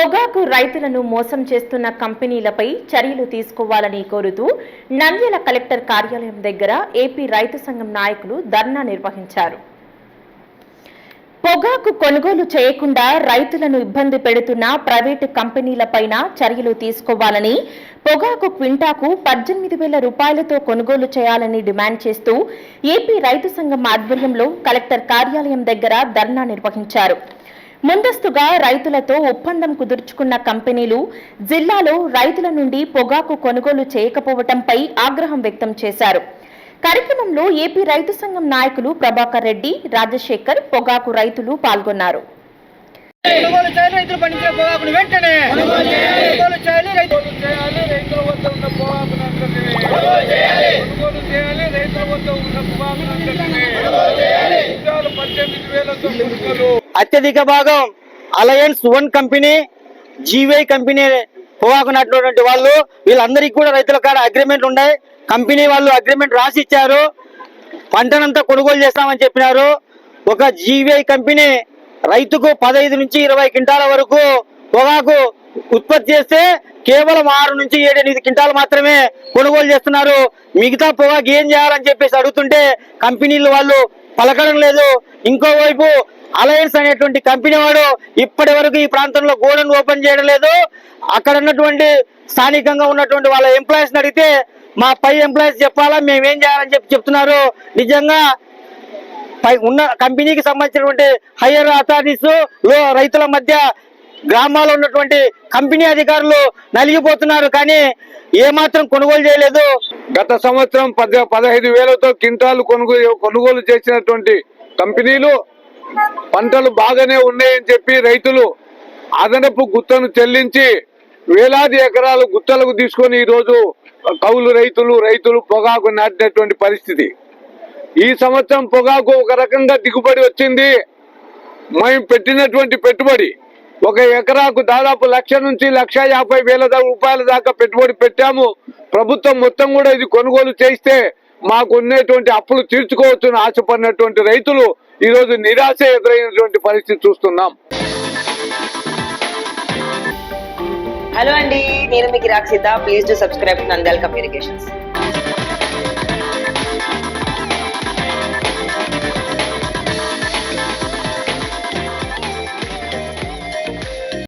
పొగాకు రైతులను మోసం చేస్తున్న కంపెనీలపై చర్యలు తీసుకోవాలని కోరుతూ నంద్యాల కలెక్టర్ కార్యాలయం దగ్గర ఏపీ రైతు సంఘం నాయకులు ధర్నా నిర్వహించారు. పొగాకు కొనుగోలు చేయకుండా రైతులను ఇబ్బంది పెడుతున్న ప్రైవేటు కంపెనీలపైన చర్యలు తీసుకోవాలని పొగాకు క్వింటాకు పద్దెనిమిది వేల రూపాయలతో కొనుగోలు చేయాలని డిమాండ్ చేస్తూ ఏపీ రైతు సంఘం ఆధ్వర్యంలో కలెక్టర్ కార్యాలయం దగ్గర ధర్నా నిర్వహించారు. ముందస్తుగా రైతులతో ఒప్పందం కుదుర్చుకున్న కంపెనీలు జిల్లాలో రైతుల నుండి పొగాకు కొనుగోలు చేయకపోవటంపై ఆగ్రహం వ్యక్తం చేశారు. కార్యక్రమంలో ఏపీ రైతు సంఘం నాయకులు ప్రభాకర్ రెడ్డి రాజశేఖర్ పొగాకు రైతులు పాల్గొన్నారు. కొనుగోలు చేయాలి అత్యధిక భాగం alliance one company GY company పొగాకు వాళ్ళు వీళ్ళందరికీ కూడా రైతుల కాడ అగ్రిమెంట్ ఉన్నాయి. కంపెనీ వాళ్ళు అగ్రిమెంట్ రాసి ఇచ్చారు పంటనంతా కొనుగోలు చేస్తామని చెప్పినారు. ఒక జీవై కంపెనీ రైతుకు పదహైదు నుంచి ఇరవై క్వింటాల వరకు పొగాకు ఉత్పత్తి చేస్తే కేవలం ఆరు నుంచి ఏడు ఎనిమిది క్వింటాలు మాత్రమే కొనుగోలు చేస్తున్నారు. మిగతా పొగాకు ఏం చేయాలని చెప్పేసి అడుగుతుంటే కంపెనీలు వాళ్ళు పలకడం లేదు. ఇంకోవైపు అలయన్స్ అనేటువంటి కంపెనీ వాడు ఇప్పటి వరకు ఈ ప్రాంతంలో గోడను ఓపెన్ చేయడం లేదు. అక్కడ ఉన్నటువంటి స్థానికంగా ఉన్నటువంటి వాళ్ళ ఎంప్లాయీస్ అడిగితే మా పై ఎంప్లాయీస్ చెప్పాలా? మేము ఏం చేయాలని చెప్పి చెప్తున్నారు. నిజంగా పై ఉన్న కంపెనీకి సంబంధించినటువంటి హయ్యర్ అథారిటీస్లో రైతుల మధ్య గ్రామాల్లో ఉన్నటువంటి కంపెనీ అధికారులు నలిగిపోతున్నారు కానీ ఏమాత్రం కొనుగోలు చేయలేదు. గత సంవత్సరం పద పదహైదు వేలతో క్వింటాలు కొనుగోలు కొనుగోలు చేసినటువంటి కంపెనీలు పంటలు బాగానే ఉన్నాయని చెప్పి రైతులు అదనపు గుత్తను చెల్లించి వేలాది ఎకరాలు గుత్తలకు తీసుకొని ఈరోజు కౌలు రైతులు రైతులు పొగాకు నాటినటువంటి పరిస్థితి. ఈ సంవత్సరం పొగాకు ఒక రకంగా దిగుబడి వచ్చింది. మేము పెట్టినటువంటి పెట్టుబడి ఒక ఎకరాకు దాదాపు లక్ష నుంచి లక్ష యాభై వేల రూపాయల దాకా పెట్టుబడి పెట్టాము. ప్రభుత్వం మొత్తం కూడా ఇది కొనుగోలు చేస్తే మాకు ఉన్నటువంటి అప్పులు తీర్చుకోవచ్చును ఆశపడినటువంటి రైతులు ఈరోజు నిరాశ ఎదురైనటువంటి పరిస్థితి చూస్తున్నాం. హలో అండి నేను మీకు Rakshita. Please to subscribe Nandal communications